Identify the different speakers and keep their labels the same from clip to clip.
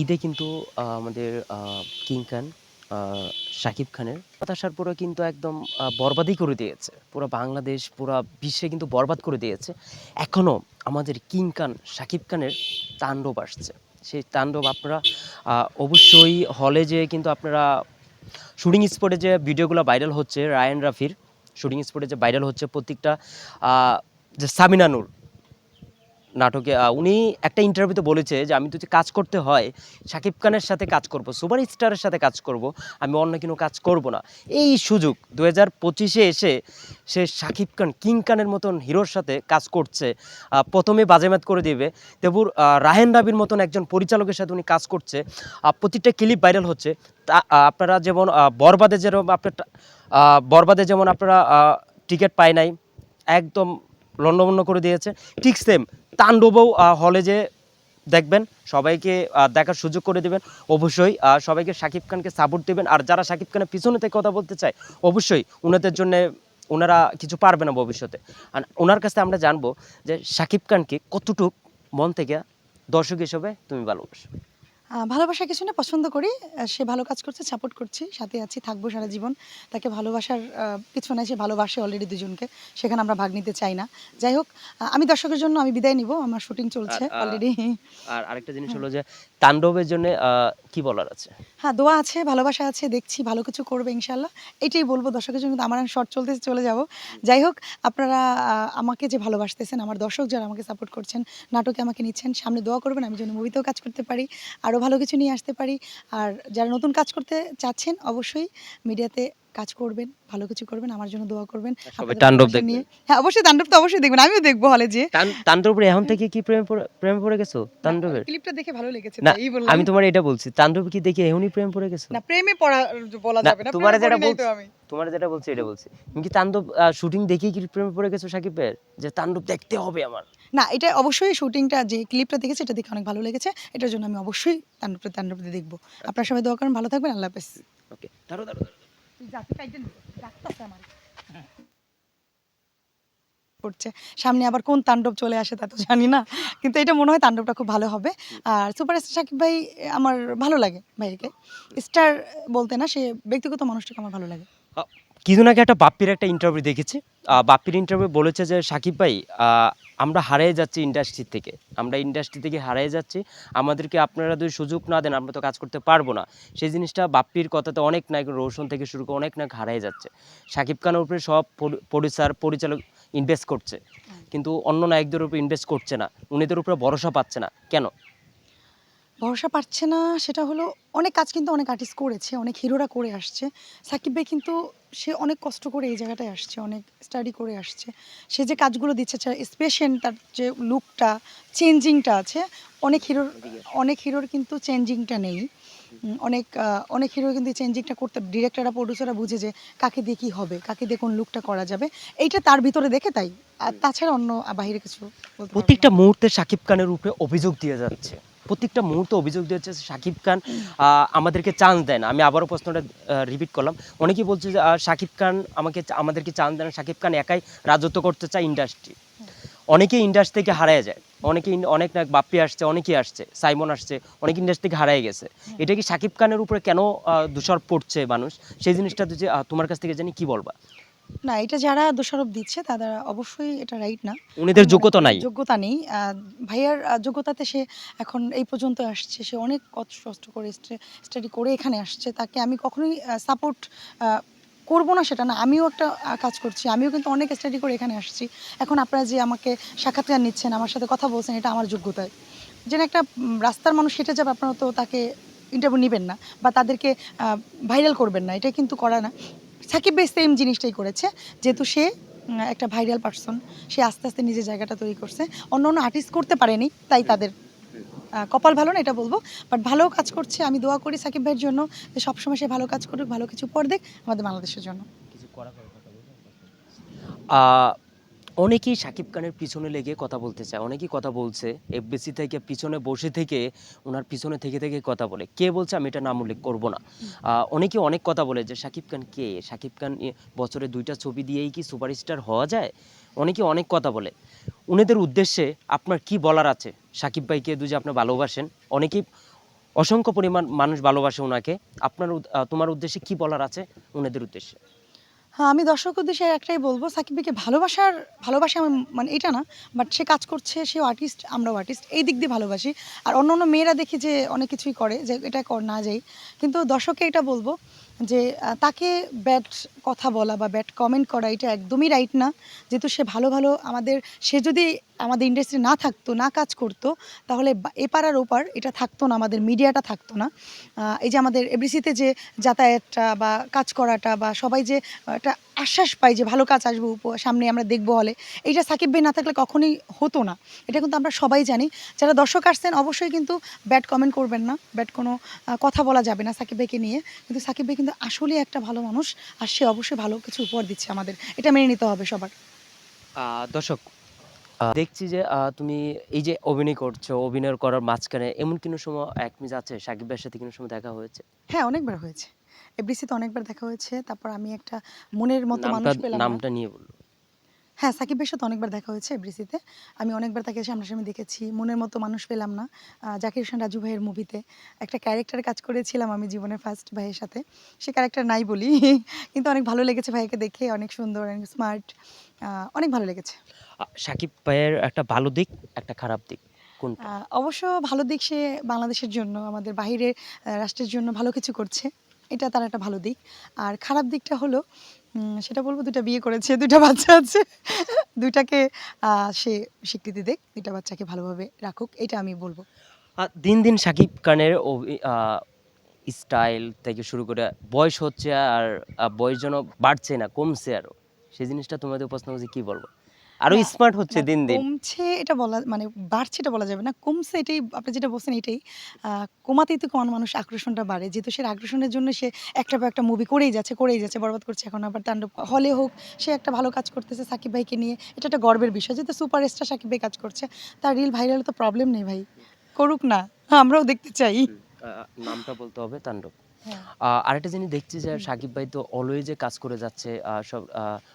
Speaker 1: ঈদে কিন্তু আমাদের কিং খান শাকিব খানের হতাশার পুরো কিন্তু একদম বরবাদই করে দিয়েছে। পুরো বাংলাদেশ, পুরো বিশ্বে কিন্তু বরবাদ করে দিয়েছে। এখনও আমাদের কিং খান, শাকিব খানের তাণ্ডব আসছে। সেই তাণ্ডব আপনারা অবশ্যই হলে যে কিন্তু আপনারা শুটিং স্পটে যে ভিডিওগুলো ভাইরাল হচ্ছে, রায়ান রাফির শুটিং স্পটে যে ভাইরাল হচ্ছে প্রত্যেকটা যে সামিনা নূর নাটকে উনি একটা ইন্টারভিউতে বলেছে যে, আমি যদি কাজ করতে হয়, শাকিব খানের সাথে কাজ করব, সুপার স্টারের সাথে কাজ করব, আমি অন্য কোনো কাজ করব না। এই সুযোগ দু হাজার পঁচিশে এসে সে শাকিব খান, কিং খানের মতন হিরোর সাথে কাজ করছে। প্রথমে বাজেমাত করে দেবে। তেবুর রাহেন রাবির মতন একজন পরিচালকের সাথে উনি কাজ করছে। প্রতিটা ক্লিপ ভাইরাল হচ্ছে। তা আপনারা যেমন বরবাদে যেরকম আপনার বরবাদে যেমন আপনারা টিকিট পায় নাই, একদম লন্ডভন্ড করে দিয়েছে, ঠিক সেম তাণ্ডবও হলে যে দেখবেন, সবাইকে দেখার সুযোগ করে দেবেন। অবশ্যই সবাইকে শাকিব খানকে সাপোর্ট দেবেন। আর যারা শাকিব খানের পিছনে থেকে কথা বলতে চায়, অবশ্যই ওনাদের জন্য ওনারা কিছু পারবে না ভবিষ্যতে। আর ওনার কাছে আমরা জানব যে শাকিব খানকে কতটুক মন থেকে দর্শক হিসেবে তুমি ভালোবাসো।
Speaker 2: ভালোবাসা কিছু না পছন্দ করি। সে ভালো কাজ করছে সাপোর্ট করছি সাথে আছি থাকব সারা জীবন। তাকে ভালোবাসার কিছু নাই সে ভালোবাসে অলরেডি দুজনকে। সেখানে আমরা ভাগ নিতে চাই না। যাই হোক আমি দর্শকের জন্য আমি বিদায় নিব। আমার শুটিং চলছে অলরেডি
Speaker 1: আর আরেকটা জিনিস হলো যে তাণ্ডবের জন্য কি বলার আছে?
Speaker 2: হ্যাঁ দোয়া আছে, ভালোবাসা আছে, দেখছি ভালো কিছু করবে ইনশাল্লাহ এটাই বলব দর্শকের জন্য আমার শর্ট চলতে চলে যাব। যাই হোক, আপনারা আমাকে যে ভালোবাসতেছেন, আমার দর্শক যারা আমাকে সাপোর্ট করছেন, নাটকে আমাকে নিচ্ছেন, সামনে দোয়া করবেন, আমি যেন মুভিতেও কাজ করতে পারি, আরও ভালো কিছু নিয়ে আসতে পারি। আর যারা নতুন কাজ করতে চাচ্ছেন, অবশ্যই মিডিয়াতে কাজ করবেন ভালো কিছু করবেন আমার জন্য দোয়া করবেন।
Speaker 1: সবাই
Speaker 2: আপনাদের
Speaker 1: তাণ্ডব
Speaker 2: নিয়ে। হ্যাঁ অবশ্যই তাণ্ডব তো অবশ্যই দেখবেন আমিও দেখব হলে যে
Speaker 1: তাণ্ডবের এখন থেকে কি প্রেমে প্রেমে পড়ে গেছো তাণ্ডবের?
Speaker 2: ক্লিপটা দেখে ভালো লেগেছে
Speaker 1: না
Speaker 2: তাই বললাম।
Speaker 1: আমি তোমার এটা বলছি তাণ্ডব কি দেখে এখনই প্রেম পড়ে গেছো?
Speaker 2: না প্রেমে পড়া বলা যাবে না
Speaker 1: তোমার যেটা বলছি-
Speaker 2: আমি।
Speaker 1: তোমার যেটা বলছি এটা বলছি। তুমি কি তাণ্ডব শুটিং দেখেই কি প্রেমে পড়ে গেছো সাকিবের? যে তাণ্ডব দেখতে হবে আমার।
Speaker 2: না এটা অবশ্যই শুটিংটা যে ক্লিপটা দেখেছি এটা দেখে অনেক ভালো লেগেছে এটার জন্য আমি অবশ্যই তাণ্ডবটা তাণ্ডবটা দেখব। আপনার সবাই দোয়া করেন ভালো থাকবেন আল্লাহ হাফেজ।
Speaker 1: ওকে দাঁড়ো দাঁড়ো
Speaker 2: পড়ছে। সামনে আবার কোন তাণ্ডব চলে আসে তা তো জানি না কিন্তু এটা মনে হয় তাণ্ডবটা খুব ভালো হবে। আর সুপারস্টার সাকিব ভাই আমার ভালো লাগে ভাইকে। স্টার বলতে না সে ব্যক্তিগত মানুষটাকে আমার ভালো লাগে।
Speaker 1: কিছু আগে একটা বাপ্পির একটা ইন্টারভিউ দেখেছি? বাপ্পির ইন্টারভিউ বলেছে যে, সাকিব ভাই আমরা হারিয়ে যাচ্ছি ইন্ডাস্ট্রি থেকে। আমরা ইন্ডাস্ট্রি থেকে হারিয়ে যাচ্ছি। আমাদেরকে আপনারা যদি সুযোগ না দেন, আমরা তো কাজ করতে পারব না। সেই জিনিসটা বাপ্পির কথাতে অনেক নায়ক রোশন থেকে শুরু করে অনেক নায়ক হারিয়ে যাচ্ছে। সাকিব খানের উপরে সব প্রডিউসার পরিচালক ইনভেস্ট করছে। কিন্তু অন্য নায়কদের উপরে ইনভেস্ট করছে না। উনিদের উপরে ভরসা পাচ্ছে না। কেন?
Speaker 2: ভরসা পাচ্ছে না, সেটা হলো অনেক কাজ কিন্তু অনেক আর্টিস্ট করেছে, অনেক হিরোরা করে আসছে। সাকিব ভাই কিন্তু সে অনেক কষ্ট করে এই জায়গাটায় আসছে, অনেক স্টাডি করে আসছে। সে যে কাজগুলো দিচ্ছে স্পেশাল তার যে লুকটা চেঞ্জিংটা আছে, অনেক হিরোর অনেক হিরোর কিন্তু চেঞ্জিংটা নেই। অনেক অনেক হিরো কিন্তু চেঞ্জিংটা করতে ডিরেক্টররা প্রডিউসাররা বুঝে যে কাকে দিয়ে কী হবে, কাকে দিয়ে কোন লুকটা করা যাবে। এইটা তার ভিতরে দেখে তাই। আর তাছাড়া অন্য বাইরে কিছু।
Speaker 1: প্রত্যেকটা মুহূর্তে সাকিব খানের উপরে অভিযোগ দিয়ে যাচ্ছে। প্রত্যেকটা মুহূর্তে অভিযোগ দিয়ে যাচ্ছে সাকিব খান আমাদেরকে চান্স দেয় না আমি আবারও প্রশ্নটা রিপিট করলাম। অনেকেই বলছে যে সাকিব খান আমাকে আমাদেরকে চান্স দেয় না। সাকিব খান একাই রাজত্ব করতে চায় ইন্ডাস্ট্রি অনেকেই ইন্ডাস্ট্রি থেকে হারায় যায়। অনেকে অনেক না বাপ্পি আসছে অনেকেই আসছে সাইমন আসছে অনেক ইন্ডাস্ট্রি থেকে হারায় গেছে। এটা কি সাকিব খানের উপরে কেন দোষারোপ পড়ছে মানুষ? সেই জিনিসটা তোমার কাছ থেকে জানি কি বলবা?
Speaker 2: না এটা যারা দোষারোপ দিচ্ছে তারা অবশ্যই এটা রাইট না।
Speaker 1: উনিদের যোগ্যতা নাই।
Speaker 2: যোগ্যতা নেই। ভাইয়ার যোগ্যতাতে সে এখন এই পর্যন্ত আসছে। সে অনেক কষ্ট কষ্ট করে স্টাডি করে এখানে আসছে। তাকে আমি কখনোই সাপোর্ট করব না সেটা না। আমিও একটা কাজ করছি। আমিও কিন্তু অনেক স্টাডি করে এখানে আসছি। এখন আপনারা যে আমাকে সাক্ষাৎকার নিচ্ছেন আমার সাথে কথা বলছেন এটা আমার যোগ্যতায়। যেন একটা রাস্তার মানুষ হেঁটে যাবে আপনারা তো তাকে ইন্টারভিউ নেবেন না। বা তাদেরকে ভাইরাল করবেন না। এটা কিন্তু করা না। সাকিব ভাই সেম জিনিসটাই করেছে। যেহেতু সে একটা ভাইরাল পার্সন সে আস্তে আস্তে নিজের জায়গাটা তৈরি করছে। অন্য অন্য আর্টিস্ট করতে পারেনি তাই তাদের কপাল ভালো না এটা বলব। বাট ভালো কাজ করছে আমি দোয়া করি সাকিব ভাইয়ের জন্য যে সবসময় সে ভালো কাজ করুক ভালো কিছু পর দেখ আমাদের বাংলাদেশের জন্য।
Speaker 1: আহ, অনেকেই সাকিব খানের পিছনে লেগে কথা বলতে চায়। অনেকেই কথা বলছে এফবিসি থেকে পিছনে বসে থেকে ওনার পিছনে থেকে থেকে কথা বলে। কে বলছে আমি এটা নাম উল্লেখ করব না। অনেকে অনেক কথা বলে যে সাকিব খান কে? সাকিব খান বছরে দুইটা ছবি দিয়েই কি সুপারস্টার হওয়া যায়? অনেকে অনেক কথা বলে। উনিদের উদ্দেশ্যে আপনার কি বলার আছে? সাকিব ভাইকে যে আপনি ভালোবাসেন, অনেকেই অসংখ্য পরিমাণ মানুষ ভালোবাসে ওনাকে আপনার তোমার উদ্দেশ্যে কি বলার আছে ওনাদের উদ্দেশ্যে?
Speaker 2: আমি দর্শক উদ্দেশ্যে একটাই বলব, সাকিবকে ভালোবাসার, ভালোবাসা আমার মানে এটা না বাট সে কাজ করছে সে আর্টিস্ট আমরাও আর্টিস্ট এই দিক দিয়ে ভালোবাসি। আর অন্য অন্য মেয়েরা দেখি যে অনেক কিছুই করে, যে এটা কর, না যাই। কিন্তু দর্শককে এটা বলব যে তাকে ব্যাড কথা বলা বা ব্যাড কমেন্ট করা এটা একদমই রাইট না। যেহেতু সে ভালো ভালো আমাদের, সে যদি আমাদের ইন্ডাস্ট্রি না থাকতো, না কাজ করতো, তাহলে এপার ওপার এটা থাকতো না, আমাদের মিডিয়াটা থাকতো না। এই যে আমাদের এবিসিতে যে যাতায়াতটা বা কাজ করাটা বা সবাই যে একটা আশ্বাস পাই যে ভালো কাজ আসবে সামনে আমরা দেখব হলে এইটা সাকিব ভাই না থাকলে কখনোই হতো না। এটা কিন্তু আমরা সবাই জানি। যারা দর্শক আসছেন, অবশ্যই কিন্তু ব্যাড কমেন্ট করবেন না। ব্যাড কোনো কথা বলা যাবে না সাকিব ভাইকে নিয়ে। কিন্তু সাকিব ভাই কিন্তু আসলেই একটা ভালো মানুষ আর সে অবশ্যই ভালো কিছু উপহার দিচ্ছে আমাদের। এটা মেনে নিতে হবে সবার।
Speaker 1: দর্শক দেখছি যে তুমি এই যে অভিনয় করছ অভিনয় করার মাঝখানে এমন কোনো সময় এক মিজ আছে সাকিব ভাইয়ের সাথে কোনো সময় দেখা হয়েছে?
Speaker 2: হ্যাঁ অনেকবার হয়েছে। এবিসিতে অনেকবার দেখা হয়েছে তারপর আমি একটা মনের মতো মানুষ পেলাম।
Speaker 1: নামটা নিয়ে বলল
Speaker 2: হ্যাঁ সাকিব ভাইয়ের সাথে অনেকবার দেখা হয়েছে এফডিসিতে। আমি অনেকবার তাকে সামনাসামনি দেখেছি। মনের মতো মানুষ পেলাম না। জাকির হোসেন রাজু ভাইয়ের মুভিতে একটা ক্যারেক্টার কাজ করেছিলাম আমি জীবনের ফার্স্ট ভাইয়ের সাথে। সে ক্যারেক্টার নাই বলি কিন্তু অনেক ভালো লেগেছে ভাইকে দেখে অনেক সুন্দর অনেক স্মার্ট অনেক ভালো লেগেছে।
Speaker 1: সাকিব ভাইয়ের একটা ভালো দিক একটা খারাপ দিক
Speaker 2: অবশ্য ভালো দিক সে বাংলাদেশের জন্য আমাদের আহ, রাষ্ট্রের জন্য ভালো কিছু করছে। এটা তার একটা ভালো দিক। আর খারাপ দিকটা হলো সেটা বলব দুটা বিয়ে করেছে, দুইটা বাচ্চা আছে। দুইটাকে সে স্বীকৃতি দেখ দুইটা বাচ্চাকে ভালোভাবে রাখুক, এটা আমি বলব।
Speaker 1: দিন দিন সাকিব খানের স্টাইল থেকে শুরু করে বয়স হচ্ছে আর বয়স যেন বাড়ছে না, কমছে আরও। সেই জিনিসটা তোমাদের উপস্থাপন হচ্ছে কি বলব?
Speaker 2: আরও
Speaker 1: স্মার্ট হচ্ছে দিন দিন।
Speaker 2: কমছে এটা বলা মানে বাড়ছে এটা বলা যাবে না কমছে এটাই আপনি যেটা বলছেন এটাই। কমাতেই তো কোন মানুষ আকর্ষণটা বাড়ে যেহেতু সে আকর্ষণের জন্য সে একটা পর একটা মুভি করেই যাচ্ছে করেই যাচ্ছে বরবাদ করছে এখন আবার তাণ্ডব হলে হোক সে একটা ভালো কাজ করতেছে সাকিব ভাইকে নিয়ে এটা একটা গর্বের বিষয় যেহেতু সুপারস্টার সাকিব ভাই কাজ করছে তার রিল ভাইরাল তো প্রবলেম নেই ভাই করুক না আমরাও দেখতে চাই।
Speaker 1: নামটা বলতে হবে তাণ্ডব। আরেকটা জিনিস দেখছি যে সাকিব ভাই তো অলওয়েজে কাজ করে যাচ্ছে সব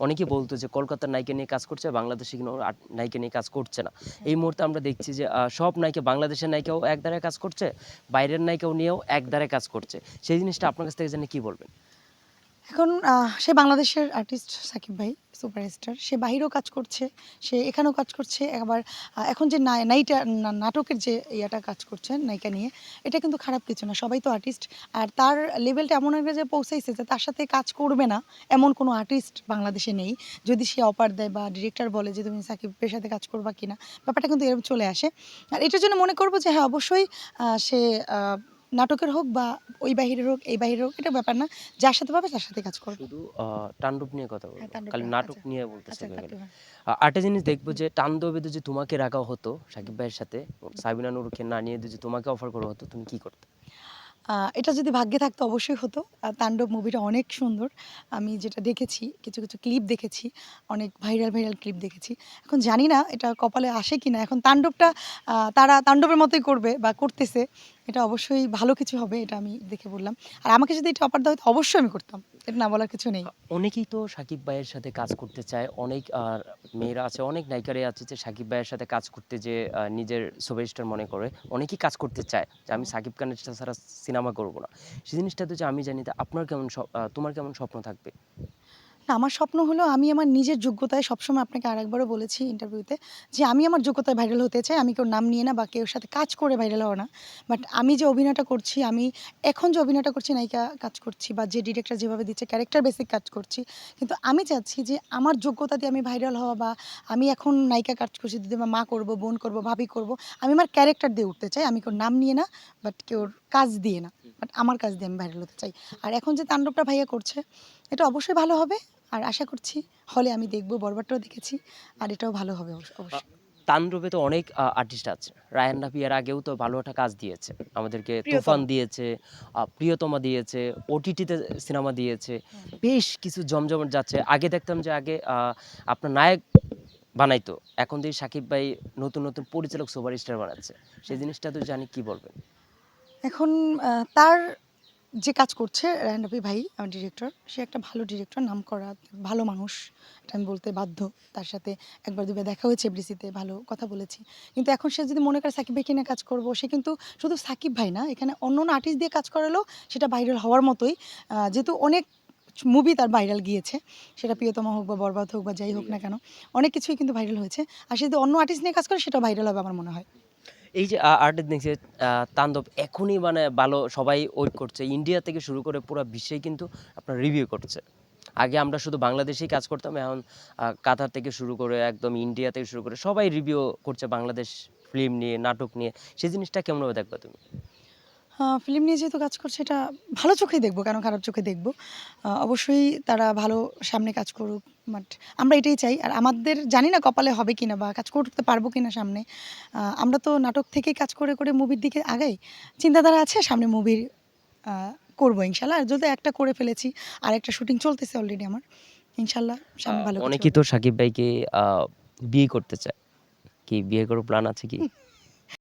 Speaker 1: অনেকে বলতো যে কলকাতার নায়িকা নিয়ে কাজ করছে বাংলাদেশে কিন্তু নায়িকা নিয়ে কাজ করছে না। এই মুহূর্তে আমরা দেখছি যে আহ, সব নায়িকা বাংলাদেশের নায়িকাও এক ধারে কাজ করছে বাইরের নায়িকাও নিয়েও এক ধারে কাজ করছে। সেই জিনিসটা আপনার কাছ থেকে জানি কি বলবেন?
Speaker 2: এখন সে বাংলাদেশের আর্টিস্ট সাকিব ভাই সুপারস্টার সে বাহিরেও কাজ করছে, সে এখানেও কাজ করছে, আবার এখন যে নাইটা নাটকের যে ইয়াটা কাজ করছে, নায়িকা নিয়ে, এটা কিন্তু খারাপ কিছু না, সবাই তো আর্টিস্ট আর তার লেভেলটা এমন একটা যে পৌঁছাইছে যে তার সাথে কাজ করবে না, এমন কোনো আর্টিস্ট বাংলাদেশে নেই, যদি সে অপার দেয় বা ডিরেক্টর বলে যে তুমি সাকিবের সাথে কাজ করবা কিনা, ব্যাপারটা কিন্তু এরকম চলে আসে, আর এটার জন্য মনে করব যে হ্যাঁ অবশ্যই সে নাটকের হোক বা ওই বাহিরের হোক এই বাহিরের হোক এটা ব্যাপার না। যার সাথে পাবে তার সাথে কাজ করবে।
Speaker 1: শুধু তাণ্ডব নিয়ে কথা বলব।
Speaker 2: হ্যাঁ,
Speaker 1: খালি নাটক। নিয়ে বলতেছে
Speaker 2: আচ্ছা
Speaker 1: আরেকটা জিনিস দেখব যে তাণ্ডবে যদি তোমাকে রাখা হতো সাকিব ভাইয়ের সাথে সাবিনা নুরকে না নিয়ে যদি তোমাকে অফার করা হতো তুমি কি করতে?
Speaker 2: এটা যদি ভাগ্যে থাকতো অবশ্যই হতো। তাণ্ডব মুভিটা অনেক সুন্দর। আমি যেটা দেখেছি কিছু কিছু ক্লিপ দেখেছি অনেক ভাইরাল ভাইরাল ক্লিপ দেখেছি। এখন জানি না এটা কপালে আসে কি না এখন তাণ্ডবটা তারা তাণ্ডবের মতোই করবে বা করতেছে। এটা অবশ্যই ভালো কিছু হবে, এটা আমি দেখে বললাম। আর আমাকে যদি এটা অফার দেওয়া হতো অবশ্যই আমি করতাম। এটা না বলার কিছু নেই।
Speaker 1: অনেকেই তো সাকিব ভাইয়ের সাথে কাজ করতে চায়। অনেক, আর মেয়েরা আছে, অনেক নায়িকারাই আছে যে সাকিব ভাইয়ের সাথে কাজ করতে যে নিজের সুপারস্টার মনে করে, অনেকেই কাজ করতে চায়। যে আমি সাকিব খানের ছাড়া সিনেমা করব না। সেই জিনিসটা তো যে আমি জানি আপনার কেমন তোমার কেমন স্বপ্ন থাকবে?
Speaker 2: আমার স্বপ্ন হলো আমি আমার নিজের যোগ্যতায় সবসময় আপনাকে আরেকবারও বলেছি ইন্টারভিউতে যে আমি আমার যোগ্যতায় ভাইরাল হতে চাই, আমি কেউ নাম নিয়ে না বা কেউ সাথে কাজ করে ভাইরাল হওয়া না। বাট আমি যে অভিনয়টা করছি, আমি এখন যে অভিনয়টা করছি, নায়িকা কাজ করছি বা যে ডিরেক্টর যেভাবে দিচ্ছে ক্যারেক্টার বেসিক কাজ করছি। কিন্তু আমি চাচ্ছি যে আমার যোগ্যতা দিয়ে আমি ভাইরাল হওয়া বা আমি এখন নায়িকা কাজ করছি দিদি মা করব, বোন করব, ভাবি করব, আমি আমার ক্যারেক্টার দিয়ে উঠতে চাই। আমি কেউ নাম নিয়ে না বাট কেউর কাজ দিয়ে না বাট আমার কাজ দিয়ে আমি ভাইরাল হতে চাই। আর এখন যে তাণ্ডবটা ভাইয়া করছে, এটা অবশ্যই ভালো হবে। আর আশা করছি হলে আমি দেখব বরবারটাও দেখেছি আর এটাও ভালো হবে অবশ্য- অবশ্যই।
Speaker 1: তাণ্ডবে তো অনেক আর্টিস্ট আছে। রায়ান রাফি এর আগেও তো ভালো একটা কাজ দিয়েছে। আমাদেরকে তুফান দিয়েছে প্রিয়তমা দিয়েছে ওটিটিতে সিনেমা দিয়েছে। বেশ কিছু জমজমট যাচ্ছে। আগে দেখতাম যে আগে আহ, আপনার নায়ক বানাইতো। এখন দিয়ে সাকিব ভাই নতুন নতুন পরিচালক সুপার স্টার বানাচ্ছে। সেই জিনিসটা তো জানি কি বলবেন?
Speaker 2: এখন আহ, তার যে কাজ করছে রায়নবী ভাই আমার ডিরেক্টর সে একটা ভালো ডিরেক্টর নাম করা ভালো মানুষ এটা আমি বলতে বাধ্য। তার সাথে একবার দুবার দেখা হয়েছে এফডিসিতে ভালো কথা বলেছি। কিন্তু এখন সে যদি মনে করে সাকিব ভাইকে নিয়ে কাজ করব সে কিন্তু শুধু সাকিব ভাই না এখানে অন্য অন্য আর্টিস্ট দিয়ে কাজ করালেও সেটা ভাইরাল হওয়ার মতোই। যেহেতু অনেক মুভি তার ভাইরাল গিয়েছে সেটা প্রিয়তমা হোক বা বরবাদ হোক বা যাই হোক না কেন অনেক কিছুই কিন্তু ভাইরাল হয়েছে। আর সে যদি অন্য আর্টিস্ট নিয়ে কাজ করে সেটা ভাইরাল হবে আমার মনে হয়।
Speaker 1: এই যে আর্টের দেখছে তাণ্ডব এখনই মানে ভালো, সবাই ওয়েট করছে। ইন্ডিয়া থেকে শুরু করে পুরো বিশ্বে কিন্তু আপনার রিভিউ করছে। আগে আমরা শুধু বাংলাদেশেই কাজ করতাম, এখন কাতার থেকে শুরু করে একদম ইন্ডিয়া থেকে শুরু করে সবাই রিভিউ করছে বাংলাদেশ ফিল্ম নিয়ে, নাটক নিয়ে। সেই জিনিসটা কেমনভাবে দেখবে তুমি?
Speaker 2: ফিল্ম নিয়ে যেহেতু কাজ করছে এটা ভালো চোখেই দেখব কেন খারাপ চোখে দেখব। অবশ্যই তারা ভালো সামনে কাজ করুক বাট আমরা এটাই চাই। আর আমাদের জানি না কপালে হবে কিনা বা কাজ করতে পারব কিনা সামনে। আমরা তো নাটক থেকেই কাজ করে করে মুভির দিকে আগাই। চিন্তাধারা আছে সামনে মুভির করব ইনশাল্লাহ। আর যদি একটা করে ফেলেছি আর একটা শুটিং চলতেছে অলরেডি আমার ইনশাল্লাহ সামনে ভালো
Speaker 1: অনেকেই তো সাকিব ভাইকে বিয়ে করতে চায়। কি বিয়ে করার প্ল্যান আছে কি?